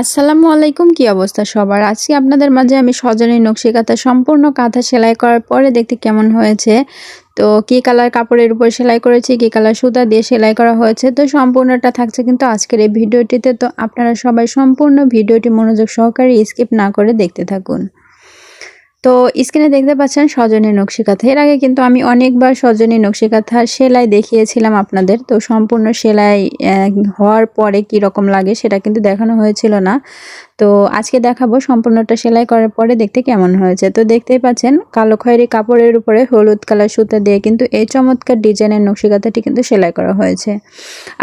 আসসালামু আলাইকুম, কি অবস্থা সবার? আজকে আপনাদের মাঝে আমি সজনের নকশি কাঁথা সম্পূর্ণ কাঁথা সেলাই করার পরে দেখতে কেমন হয়েছে। তো কি কালার কাপড়ের উপর সেলাই করেছি, কি কালার সুতা দিয়ে সেলাই করা হয়েছে, তো সম্পূর্ণটা থাকছে কিন্তু আজকের এই ভিডিওটিতে। তো আপনারা সবাই সম্পূর্ণ ভিডিওটি মনোযোগ সহকারে স্কিপ না করে দেখতে থাকুন। তো স্ক্রিনে দেখতে পাচ্ছেন সজনী নকশিকাথা। এর আগে কিন্তু আমি অনেকবার সজনী নকশিকাথা সেলাই দেখিয়েছিলাম আপনাদের। তো সম্পূর্ণ সেলাই হওয়ার পরে কি রকম লাগে সেটা কিন্তু দেখানো হয়েছিল না। তো আজকে দেখাবো সম্পূর্ণটা সেলাই করার পরে দেখতে কেমন হয়েছে। তো দেখতেই পাচ্ছেন, কালো খয়েরি কাপড়ের উপরে হলুদ কালার সুতা দিয়ে কিন্তু এই চমৎকার ডিজাইনের নকশিকাথাটি কিন্তু সেলাই করা হয়েছে।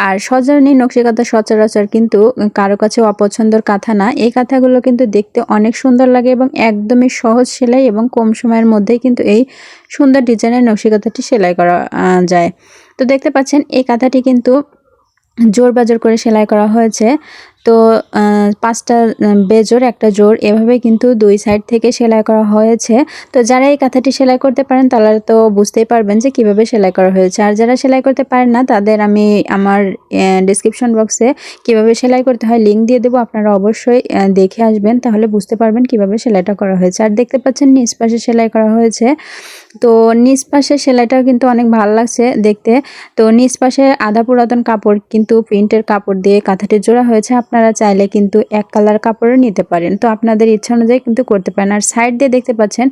আর সজনী নকশিকাথা সচরাচর কিন্তু কারও কাছে অপছন্দর কাঁথা না। এই কাঁথাগুলো কিন্তু দেখতে অনেক সুন্দর লাগে এবং একদমই সহজ সেলাই এবং কম সময়ের মধ্যেই কিন্তু এই সুন্দর ডিজাইনের নকশিকাথাটি সেলাই করা যায়। তো দেখতে পাচ্ছেন, এই কাঁথাটি কিন্তু জোর বাজোর করে সেলাই করা হয়েছে। তো পাঁচটা বেজোর একটা জোর এভাবে কিন্তু দুই সাইড থেকে সেলাই করা হয়েছে। তো যারা এই কাঁথাটি সেলাই করতে পারেন, তারা তো বুঝতেই পারবেন যে কীভাবে সেলাই করা হয়েছে। আর যারা সেলাই করতে পারেন না, তাদের আমি আমার ডিসক্রিপশন বক্সে কীভাবে সেলাই করতে হয় লিঙ্ক দিয়ে দেবো। আপনারা অবশ্যই দেখে আসবেন, তাহলে বুঝতে পারবেন কীভাবে সেলাইটা করা হয়েছে। আর দেখতে পাচ্ছেন, নিচ পাশে সেলাই করা হয়েছে। তো, নিচ পাশে সেলাইটাও কিন্তু অনেক ভালো লাগছে দেখতে। তো, নিচ পাশে আধা পুরাতন কাপড় কিন্তু প্রিন্টের কাপড় দিয়ে কাঁথাটি জোড়া হয়েছে। আপনারা চাইলে কিন্তু এক কালার কাপড়ও নিতে পারেন। তো আপনাদের ইচ্ছা অনুযায়ী কিন্তু করতে পারেন। আর সাইড দিয়ে দেখতে পাচ্ছেন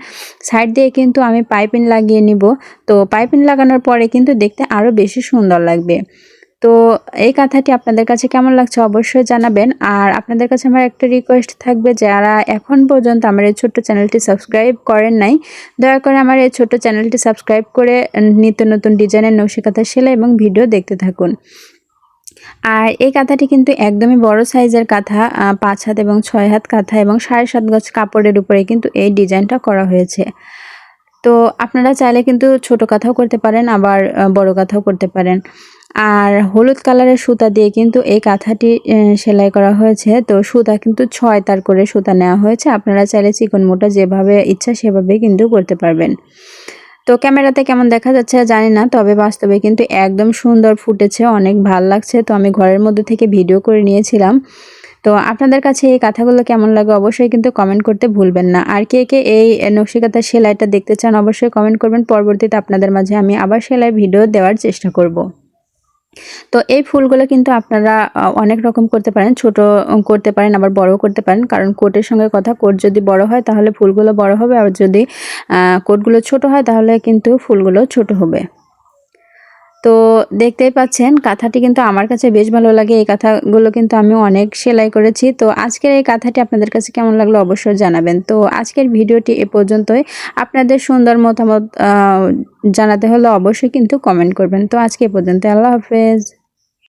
সাইড দিয়ে কিন্তু আমি পাইপিং লাগিয়ে নিব। তো পাইপিং লাগানোর পরে কিন্তু দেখতে আরও বেশি সুন্দর লাগবে। তো এই কাঁথাটি আপনাদের কাছে কেমন লাগছে অবশ্যই জানাবেন। আর আপনাদের কাছে আমার একটা রিকোয়েস্ট থাকবে, যারা এখন পর্যন্ত আমার এই ছোট্ট চ্যানেলটি সাবস্ক্রাইব করেন নাই, দয়া করে আমার এই ছোট্ট চ্যানেলটি সাবস্ক্রাইব করে নিত্য নতুন ডিজাইনের নকশি কাঁথা সেলাই এবং ভিডিও দেখতে থাকুন। আর এই কাঁথাটি কিন্তু একদমই বড় সাইজের কাঁথা পাঁচ হাত এবং ছয় হাত কাঁথা এবং সাড়ে সাত গজ কাপড়ের উপরে কিন্তু এই ডিজাইনটা করা হয়েছে। তো আপনারা চাইলে কিন্তু ছোট কাঁথাও করতে পারেন, আবার বড় কাঁথাও করতে পারেন। আর হলুদ কালারের সুতা দিয়ে কিন্তু এই কাঁথাটি সেলাই করা হয়েছে। তো সুতা কিন্তু ছয় তার করে সুতা নেওয়া হয়েছে। আপনারা চাইলে চিকন মোটা যেভাবে ইচ্ছা সেভাবে কিন্তু করতে পারবেন। তো ক্যামেরাতে কেমন দেখা যাচ্ছে জানি না, তবে বাস্তবে কিন্তু একদম সুন্দর ফুটেছে, অনেক ভালো লাগছে। তো আমি ঘরের মধ্যে থেকে ভিডিও করে নিয়েছিলাম। তো আপনাদের কাছে এই কথাগুলো কেমন লাগে অবশ্যই কিন্তু কমেন্ট করতে ভুলবেন না। আর কে কে এই নকশিকাতার সেলাইটা দেখতে চান অবশ্যই কমেন্ট করবেন। পরবর্তীতে আপনাদের মাঝে আমি আবার সেলাই ভিডিও দেওয়ার চেষ্টা করব। তো এই ফুলগুলো কিন্তু আপনারা অনেক রকম করতে পারেন, ছোট করতে পারেন, আবার বড় করতে পারেন। কারণ কোটের সঙ্গে কথা, কোট যদি বড় হয় তাহলে ফুলগুলো বড় হবে, আর যদি কোটগুলো ছোট হয় তাহলে কিন্তু ফুলগুলো ছোট হবে। তো দেখতেই পাচ্ছেন, কাঁথাটি কিন্তু আমার কাছে বেশ ভালো লাগে। এই কাঁথাগুলো কিন্তু আমি অনেক সেলাই করেছি। তো আজকের এই কাঁথাটি আপনাদের কাছে কেমন লাগল অবশ্যই জানাবেন। তো আজকের ভিডিওটি এ পর্যন্তই। আপনাদের সুন্দর মতামত জানাতে হলে অবশ্যই কিন্তু কমেন্ট করবেন। তো আজকে পর্যন্ত আল্লাহ হাফেজ।